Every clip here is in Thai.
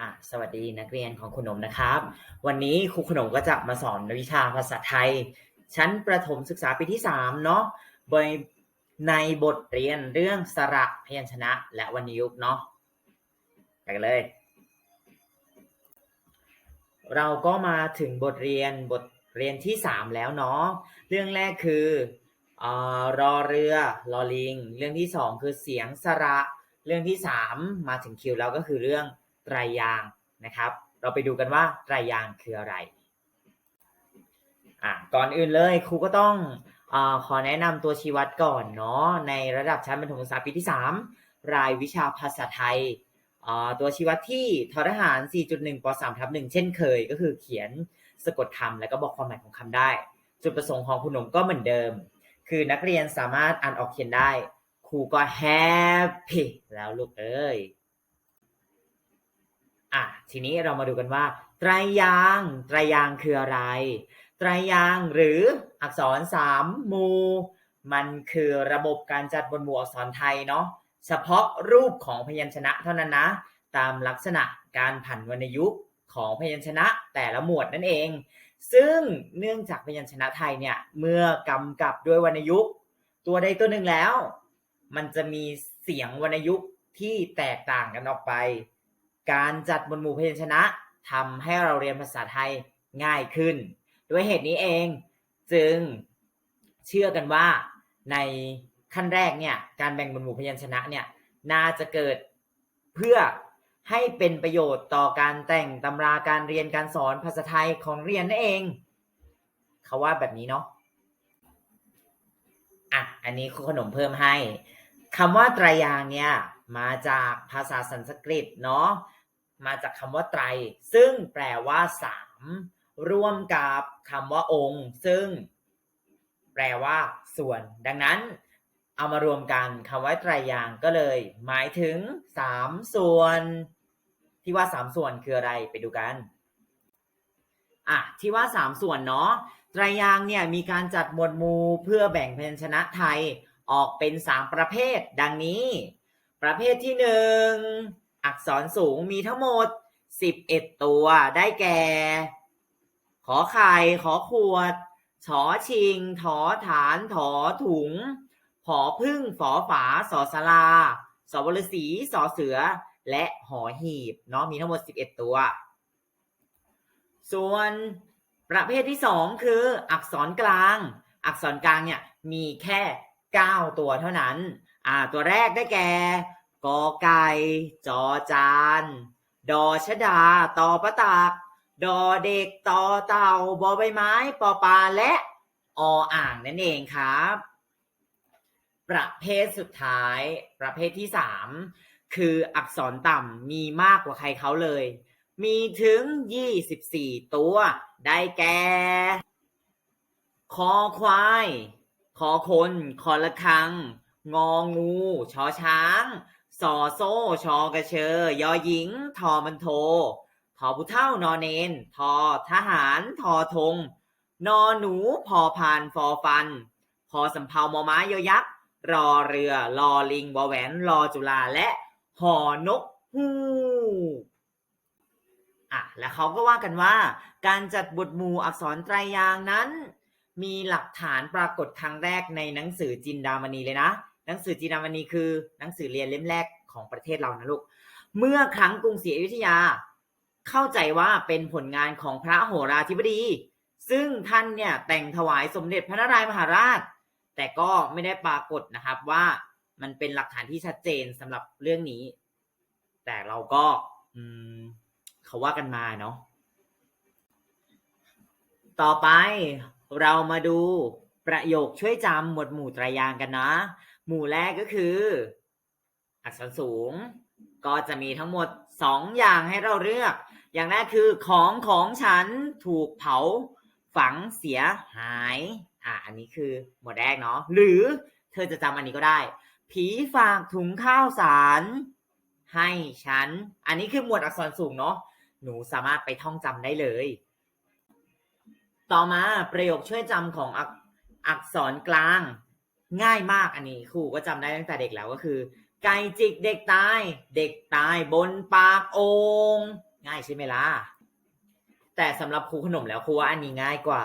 อะสวัสดีนักเรียนของคุณหนมนะครับ วันนี้ครูขนมก็จะมาสอนวิชาภาษาไทย ชั้นประถมศึกษาปีที่3เนาะโดยในบทเรียนเรื่องสระพยัญชนะและวรรณยุกต์เนาะไปกันเลย เราก็มาถึงบทเรียนบทเรียนที่ 3 แล้วเนาะเรื่องแรกคือเอ่อรอเรือรอลิง เรื่องที่ 2 คือเสียงสระ เรื่องที่ 3 มาถึงคิวแล้วก็คือเรื่อง ไตรยางนะครับ เราไปดูกันว่าไตรยางคืออะไรอะก่อนอื่นเลยครูก็ต้องอขอแนะนำตัวชี้วัดก่อนเนาะในระดับชั้นประถมศึกษาปีที่ 3 รายวิชาภาษาไทยตัวชี้วัดที่ททหาร 4.1ป3ทับ1เช่นเคย ก็คือเขียนสะกดคำแล้วก็บอกความหมายของคำได้ จุดประสงค์ของคุณหนุ่มก็เหมือนเดิม คือนักเรียนสามารถอ่านออกเขียนได้ ครูก็แฮปปี้แล้วลูกเอ้ย อะทีนี้เรามาดูกันว่า ไตรยางไตรยางคืออะไร ไตรยางหรืออักษรสามมูมันคือระบบการจัดบนหมู่อักษรไทยเนาะเฉพาะรูปของพยัญชนะเท่านั้นนะ ตามลักษณะการผันวรรณยุกต์ของพยัญชนะแต่ละหมวดนั่นเอง ซึ่งเนื่องจากพยัญชนะไทยเนี่ยเมื่อกำกับด้วยวรรณยุกต์ตัวใดตัวหนึ่งแล้ว มันจะมีเสียงวรรณยุกต์ที่แตกต่างกันออกไป การจัดบนหมู่พยัญชนะทำให้เราเรียนภาษาไทยง่ายขึ้น ด้วยเหตุนี้เองจึงเชื่อกันว่าในขั้นแรกเนี่ยการแบ่งบนหมู่พยัญชนะเนี่ยน่าจะเกิดเพื่อให้เป็นประโยชน์ต่อการแต่งตำราการเรียนการสอนภาษาไทยของเรียนนั่นเอง เขาว่าแบบนี้เนาะอะอันนี้ครูขนมเพิ่มให้คำว่าไตรยางเนี่ยมาจากภาษาสันสกฤตเนาะ มาจากคำว่าไตร ซึ่งแปลว่าสามร่วมกับคำว่าองค์ ซึ่ง แปลว่า ส่วน ดังนั้น เอามารวมกันคำว่าไตรยางก็เลย หมายถึงสามส่วน ที่ว่าสามส่วนคืออะไรไปดูกันอะที่ว่าสามส่วนเนาะไตรยางเนี่ยมีการจัดหมวดหมู่เพื่อแบ่งพยัญชนะไทยออกเป็นสามประเภท ดังนี้ ประเภทที่หนึ่ง อักษรสูงมีทั้งหมด 11 ตัวได้แก่ ขอไข่ ขอขวด ชอชิง ถอฐาน ถอถุง ผอพึ่ง ฝอฝา สอสลาสวรสีสอเสือ และหอหีบเนาะมีทั้งหมด 11 ตัว ส่วนประเภทที่ 2 คือ อักษรกลาง อักษรกลางเนี่ยมีแค่ 9 ตัวเท่านั้น อ่า ตัวแรกได้แก่ กอไก่ จอจาน ดอชดา ตอประตากดอเด็ก ตอเต่า บอใบไม้ ปอปลา และออ่างนั่นเองครับ ประเภทสุดท้าย ประเภทที่สามคืออักษรต่ำมีมากกว่าใครเขาเลย มีถึง 24 ตัว ได้แก่ คอควาย คอคน คอละคัง งองู ชอช้าง สอโซชอกระเชอยอหญิง ทอมันโททอผู้เท่านอเนนทอทหารทอธงนอหนูพอพานฟอฟัน พอสำเภามอม้ายอยักษ์รอเรือรอลิงวอแหวนรอจุฬาและหอนกฮูกอะแล้วเขาก็ว่ากันว่า การจัดบทหมู่อักษรไตรยางนั้น มีหลักฐานปรากฏครั้งแรกในหนังสือจินดามณีเลยนะ หนังสือจินามณีคือ หนังสือเรียนเล่มแรกของประเทศเรานะลูก เมื่อครั้งกรุงศรีอยุธยา เข้าใจว่าเป็นผลงานของพระโหราธิบดี ซึ่งท่านเนี่ยแต่งถวายสมเด็จพระนารายมหาราช แต่ก็ไม่ได้ปรากฏนะครับว่ามันเป็นหลักฐานที่ชัดเจนสำหรับเรื่องนี้ แต่เราก็อืมเขาว่ากันมาเนาะต่อไปเรามาดูประโยคช่วยจำหมวดหมู่ตรายางกันนะ หมู่แรกก็คือ อักษรสูง ก็จะมีทั้งหมดสองอย่างให้เราเลือก อย่างแรกคือของของฉันถูกเผาฝังเสียหาย อะอันนี้คือหมวดแรกเนาะหรือเธอจะจำอันนี้ก็ได้ ผีฝากถุงข้าวสารให้ฉัน อันนี้คือหมวดอักษรสูงเนาะหนูสามารถไปท่องจำได้เลย ต่อมาประโยคช่วยจำของอักอักษรกลาง ง่ายมากอันนี้ครูก็จำได้ตั้งแต่เด็กแล้วก็คือ ไก่จิกเด็กตาย เด็กตายบนปากโองง่ายใช่ไหมล่ะแต่สำหรับครูขนมแล้วครูว่าอันนี้ง่ายกว่า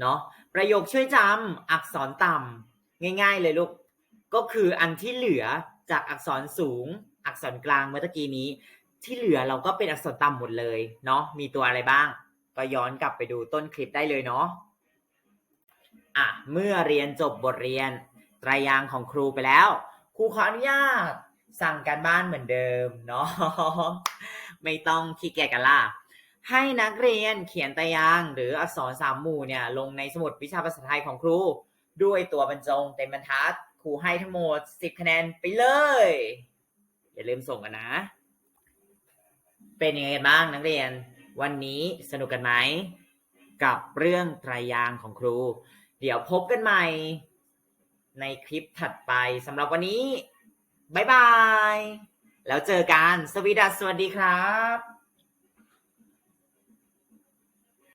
เนาะประโยคช่วยจำอักษรต่ำง่ายๆเลยลูกก็คืออันที่เหลือจากอักษรสูง อักษรกลางเมื่อกี้นี้ ที่เหลือเราก็เป็นอักษรต่ำหมดเลยเนาะมีตัวอะไรบ้าง ก็ย้อนกลับไปดูต้นคลิปได้เลยเนาะอะเมื่อเรียนจบบทเรียน ตรยางของครูไปแล้ว ครูขออนุญาตสั่งการบ้านเหมือนเดิมเนาะไม่ต้องขี้เกียจกันล่ะ ให้นักเรียนเขียนไตรยางหรืออักษรสามหมู่เนี่ยลงในสมุดวิชาภาษาไทยของครู ด้วยตัวบรรจงเต็มบรรทัด ครูให้ทั้งหมด 10 คะแนนไปเลย อย่าลืมส่งกันนะ เป็นยังไงกันบ้างนักเรียน วันนี้สนุกกันไหม กับเรื่องไตรยางของครู เดี๋ยวพบกันใหม่ ในคลิปถัดไปสำหรับวันนี้ บ๊ายบาย แล้วเจอกัน สวีดัสสวัสดีครับ